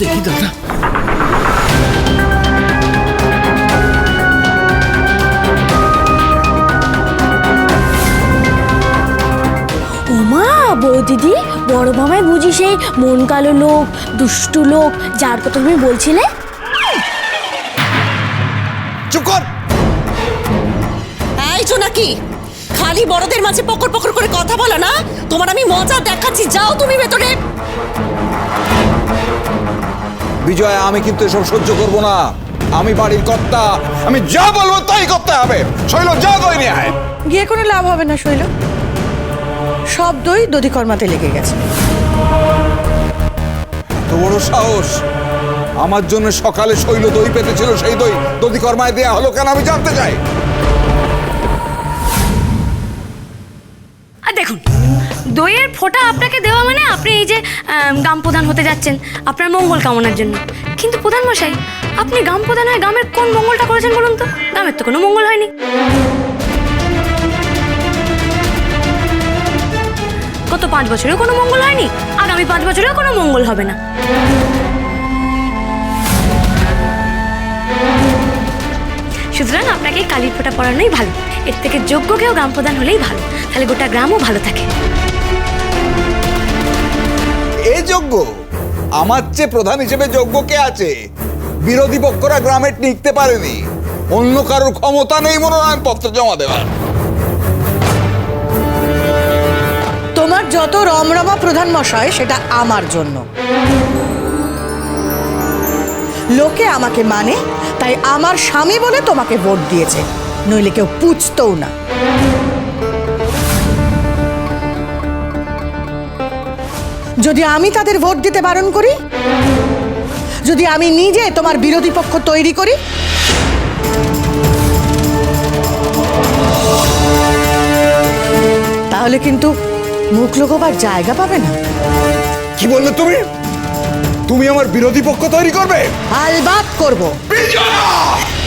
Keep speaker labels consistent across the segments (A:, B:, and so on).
A: দেখি দাদা।
B: ওমা বৌদিদি বড় মামাই বুঝি সেই মন কালো লোক দুষ্টু লোক যার কথা তুমি বলছিলে?
C: চুপ কর!
D: এই নাকি খালি বড়দের মাঝে পকর পকর করে কথা বলো না তোমার আমি মজা দেখাচ্ছি যাও তুমি ভেতরে।
C: বিজয় আমি কিন্তু এসব সহ্য করব না। আমি বাড়ির কর্তা আমি যা বলব তাই করতে হবে। শৈল যা দই নিয়ে আয়।
E: গিয়ে কোনো লাভ হবে না শৈল। সব দই দধি কর্মাতে লেগে গেছে।
C: এত বড় সাহস। আমার জন্য সকালে শৈল দই পেতেছিল সেই দই দধি কর্মায় দেয়া হলো কেন আমি জানতে চাই।
F: আর দেখুন দইয়ের ফোঁটা আপনাকে দেওয়া মানে আপনি এই যে গ্রাম প্রধান হতে যাচ্ছেন। আপনার মঙ্গল কামনার জন্য। কিন্তু প্রধান মশাই, আপনি গ্রাম প্রধান হয়ে গ্রামের কোন মঙ্গলটা করেছেন বলুন তো? গ্রামের তো কোনো মঙ্গল হয়নি। গত পাঁচ বছরেও কোনো মঙ্গল হয়নি, আগামী পাঁচ বছরেও কোনো মঙ্গল হবে না। সুতরাং আপনাকে কালীর ফোঁটা পড়ানোই ভালো। এর থেকে যোগ্য কেউ গ্রাম প্রধান হলেই ভালো। তাহলে গোটা গ্রামও ভালো থাকে।
C: যোগ্য। আমার চেয়ে প্রধান হিসেবে যোগ্য কে আছে? বিরোধী পক্ষরা গ্রামে টিকতে পারেনি। অন্য কারোর ক্ষমতা নেই মনোনয়ন পত্র জমা দেওয়ার।
E: তোমার যত রমরমা প্রধান মশাই, সেটা আমার জন্য। লোকে আমাকে মানে তাই আমার স্বামী বলে তোমাকে ভোট দিয়েছে। নইলে কেউ পুছতও না। যদি আমি তাদের ভোট দিতে বারণ করি? যদি আমি নিজে তোমার বিরোধী পক্ষ তৈরি করি? তাহলে কিন্তু মুখ লোকবার জায়গা পাবে না।
C: কি বললে তুমি? তুমি আমার বিরোধী পক্ষ তৈরি করবে?
E: আলবাত করব।
C: বিজয়া!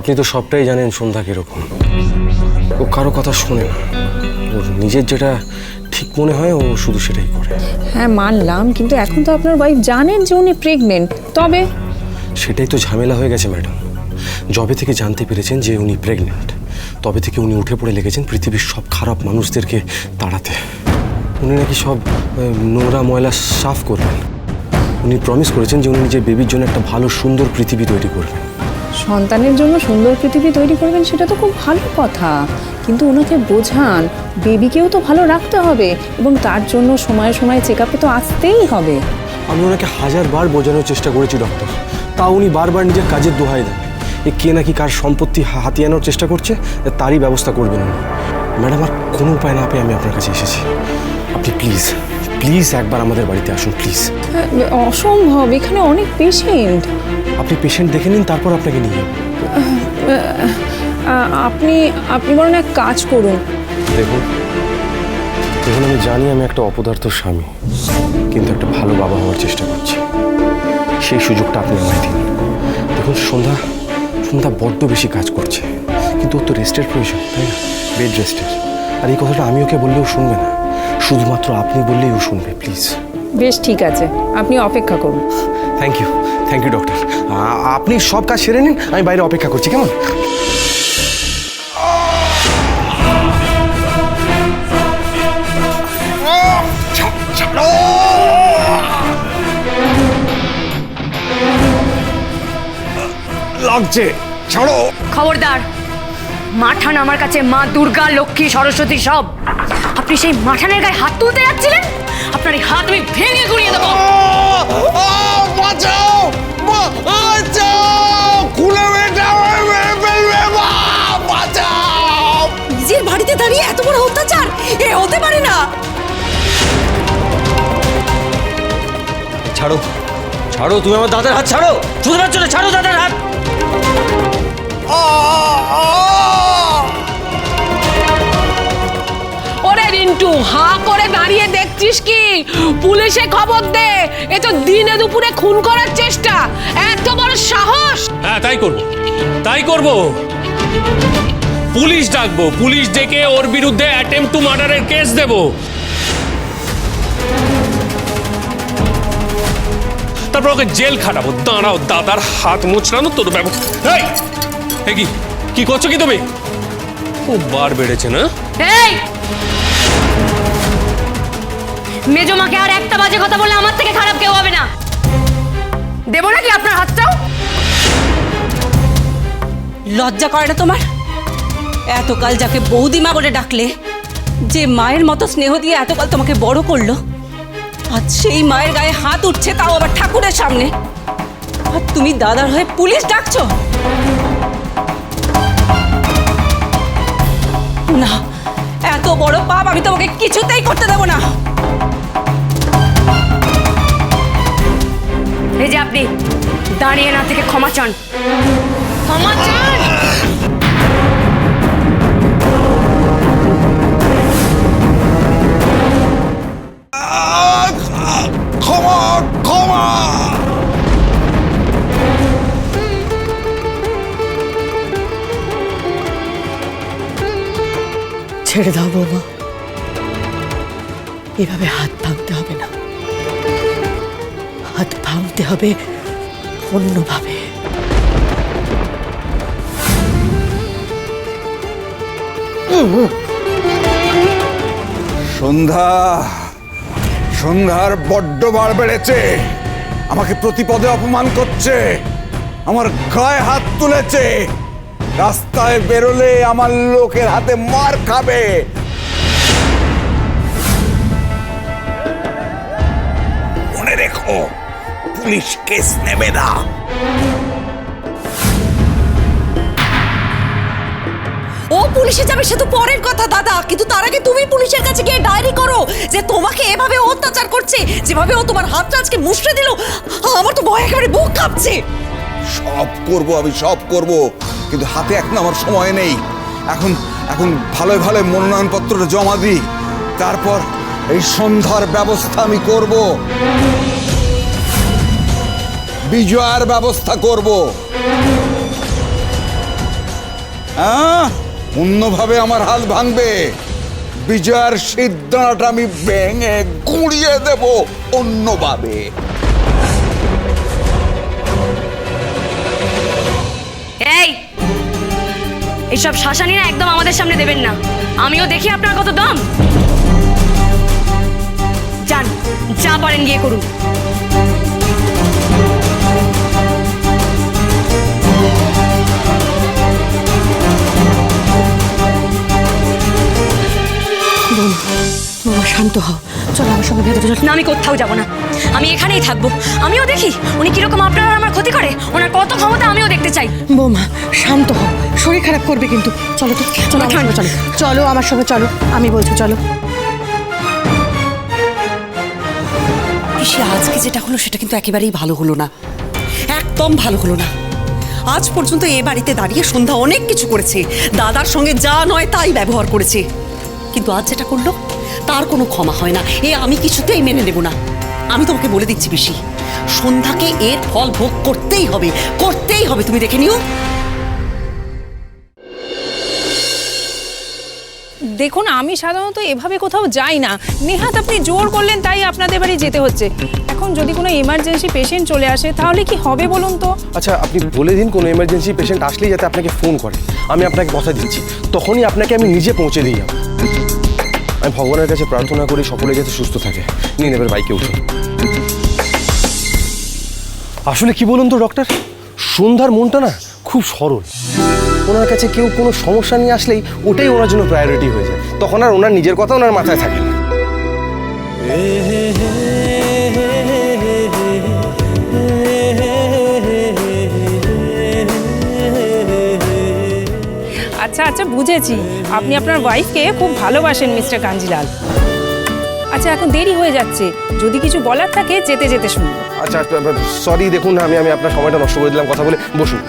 G: আপনি তো সবটাই জানেন সন্ধ্যা কীরকম। ও কারও কথা শোনে না। ওর নিজের যেটা ঠিক মনে হয় ও শুধু সেটাই করে।
H: হ্যাঁ মানলাম কিন্তু এখন তো আপনার ওয়াইফ জানেন যে উনি প্রেগনেন্ট তবে
G: সেটাই তো ঝামেলা হয়ে গেছে ম্যাডাম জবে থেকে জানতে পেরেছেন যে উনি প্রেগনেন্ট তবে থেকে উনি উঠে পড়ে লেগেছেন পৃথিবীর সব খারাপ মানুষদেরকে তাড়াতে। উনি নাকি সব নোংরা ময়লা সাফ করবেন। উনি প্রমিস করেছেন যে উনি নিজের বেবির জন্য একটা ভালো সুন্দর পৃথিবী তৈরি করবেন।
H: সন্তানের জন্য সুন্দর পৃথিবী তৈরি করবেন সেটা তো খুব ভালো কথা। কিন্তু ওনাকে বোঝান, বেবিকেও তো ভালো রাখতে হবে এবং তার জন্য সময়ে সময়ে চেক আপে তো আসতেই হবে।
G: আমি ওনাকে হাজারবার বোঝানোর চেষ্টা করেছি, ডক্টর। তা উনি বারবার নিজের কাজের দোহাই দেন। এ কে নাকি কার সম্পত্তি হা- হাতিয়ে আনার চেষ্টা করছে তারই ব্যবস্থা করবেন ম্যাডাম, আর কোনো উপায় না পেয়ে আমি আপনার কাছে এসেছি। আপনি প্লিজ প্লিজ একবার আমাদের বাড়িতে আসুন প্লিজ।
H: অসম্ভব এখানে অনেক পেশেন্ট
G: আপনি পেশেন্ট দেখে নিন তারপর আপনাকে নিয়ে যাব।
H: আপনি আপনি বরং এক কাজ করুন।
G: দেখুন দেখুন আমি জানি আমি একটা অপদার্থ স্বামী কিন্তু একটা ভালো বাবা হওয়ার চেষ্টা করছি। সেই সুযোগটা আপনি আমায় দিন দেখুন সন্ধ্যা সন্ধ্যা বড্ড বেশি কাজ করছে। কিন্তু ওর তো রেস্টের প্রয়োজন তাই না? বেড রেস্টের আর এই কথাটা আমি ওকে বললেও শুনবে না। শুধুমাত্র আপনি বললেই ও শুনবে প্লিজ
H: বেশ ঠিক আছে। আপনি অপেক্ষা করুন।
G: Thank you thank you doctor আপনি সব কাজ সেরে নিন আমি বাইরে অপেক্ষা করছি কেমন?
C: লাগছে ছাড়ো।
F: খবরদার মাঠান আমার কাছে মা দুর্গা লক্ষ্মী সরস্বতী সব। আপনি সেই মাঠানের গায়ে হাত তুলতে যাচ্ছিলেন? আপনার এই হাত আমি ভেঙে গুড়িয়ে দেবো।
C: বাঁচাও বাঁচাও খুলে
D: নিজের বাড়িতে দাঁড়িয়ে এত বড় অত্যাচার এ হতে পারে না।
A: ছাড়ো ছাড়ো তুমি আমার দাদার হাত ছাড়ো। শুধুমাত্র ছাড়ো দাদার হাত।
D: ওরে
I: হাঁ করে দাঁড়িয়ে দেখছিস কি? পুলিশে খবর দে। এ তো দিনে দুপুরে খুন করার চেষ্টা। এত বড় সাহস!
J: হ্যাঁ তাই করব। তাই করব। পুলিশ ডাকবো। পুলিশ ডেকে ওর বিরুদ্ধে অ্যাটেম্প টু মার্ডারের কেস দেব। তারপর ওকে জেল খাটাবো। দাঁড়াও দাদার হাত মুচড়ানো তোর ব্যবস্থা। কি? কি করছ কি তুমি? খুব বার বেড়েছে না?
F: এই মেজো মাকে আর একটা বাজে কথা বললে আমার থেকে খারাপ কেউ হবে না। দেবো নাকি আপনার হাতটাও?
D: লজ্জা করে না তোমার? এতকাল যাকে বৌদিমা বলে ডাকলে, যে মায়ের মতো স্নেহ দিয়ে এতকাল তোমাকে বড় করল, আজ সেই মায়ের গায়ে হাত উঠছে তাও আবার ঠাকুরের সামনে। আর তুমি দাদার হয়ে পুলিশ ডাকছো? না, এত বড় পাপ আমি তোমাকে কিছুতেই করতে দেবো না।
F: দাঁড়িয়ে না থেকে ক্ষমা চান। ক্ষমা চান?
C: ক্ষমা ক্ষমা!
E: ছেড়ে দাও বৌমা। এভাবে হাত ভাঙতে হবে না। হাত ভাঙতে হবে অন্যভাবে
C: সন্ধ্যা, সন্ধ্যার বড্ড বার বেড়েছে। আমাকে প্রতিপদে অপমান করছে। আমার গায়ে হাত তুলেছে। রাস্তায় বেরোলে আমার লোকের হাতে মার খাবে। মনে রেখো। পুলিশ কেস নেবে না।
D: ও পুলিশে যাবে সে তো পরের কথা দাদা। কিন্তু তার আগে তুমি পুলিশের কাছে গিয়ে ডায়েরি করো যে তোমাকে এভাবে অত্যাচার করছে যেভাবে ও তোমার হাতটা আজকে মুষড়ে দিল। আমার তো ভয় একেবারে বুক কাঁপছে।
C: সব করব আমি সব করব। কিন্তু হাতে এখন আমার সময় নেই। এখন এখন ভালোই ভালো মনোনয়নপত্রটা জমা দিই। তারপর এই সন্ধ্যার ব্যবস্থা আমি করব। বিজয়ার ব্যবস্থা করব। অন্যভাবে আমার হাল ভাঙবে। বিজয়ার সিদ্ধান্ত আমি ভেঙে গুঁড়িয়ে দেব অন্যভাবে।
F: এই এইসব শাসানি না একদম আমাদের সামনে দেবেন না। আমিও দেখি আপনার কত দম। যান, যা পারেন গিয়ে করুন।
E: শান্ত হও। চলো আমার সঙ্গে ভেতরে চলো।
F: না আমি কোথাও যাব না। আমি এখানেই থাকব। আমিও দেখি উনি কীরকম আপনার আর আমার ক্ষতি করে। ওনার কত ক্ষমতা আমিও দেখতে চাই।
E: বৌমা শান্ত হও। শরীর খারাপ করবে কিন্তু। চলো তো চলো সঙ্গে চলো। চলো আমার সঙ্গে চলো। আমি বলছি চলো।
D: পিসি আজকে যেটা হলো সেটা কিন্তু একেবারেই ভালো হলো না। একদম ভালো হলো না। আজ পর্যন্ত এ বাড়িতে দাঁড়িয়ে সন্ধ্যা অনেক কিছু করেছে। দাদার সঙ্গে যা নয় তাই ব্যবহার করেছে। কিন্তু আজ যেটা করল? তার কোনো ক্ষমা হয় না। এ আমি কিছুতেই মেনে নেব না। আমি তোমাকে বলে দিচ্ছি বেশি সন্ধ্যাকে এর ফল ভোগ করতেই হবে করতেই হবে তুমি দেখে নিও।
H: দেখুন আমি সাধারণত এভাবে কোথাও যাই না। নেহাত আপনি জোর করলেন তাই আপনাদের বাড়ি যেতে হচ্ছে। এখন যদি কোনো ইমার্জেন্সি পেশেন্ট চলে আসে তাহলে কি হবে বলুন তো?
G: আচ্ছা আপনি বলে দিন কোনো এমার্জেন্সি পেশেন্ট আসলেই যাতে আপনাকে ফোন করে। আমি আপনাকে কথা দিচ্ছি। তখনই আপনাকে আমি নিজে পৌঁছে দিয়ে যাব। আমি ভগবানের কাছে প্রার্থনা করি সকলে যাতে সুস্থ থাকে। নিন এবার বাইকে উঠুন। আসলে কি বলুন তো, ডক্টর? সন্ধ্যার মনটা না খুব সরল। ওনার কাছে কেউ কোনো সমস্যা নিয়ে আসলেই ওটাই ওনার জন্য প্রায়োরিটি হয়ে যায়। তখন আর ওনার নিজের কথা ওনার মাথায় থাকে না।
H: আচ্ছা আচ্ছা বুঝেছি। আপনি আপনার ওয়াইফকে খুব ভালোবাসেন মিস্টার কাঞ্জিলাল। আচ্ছা এখন দেরি হয়ে যাচ্ছে। যদি কিছু বলার থাকে, যেতে যেতে শুনুন
G: আচ্ছা সরি দেখুন আমি আমি আপনার সময়টা নষ্ট করে দিলাম, কথা বলে, বসুন।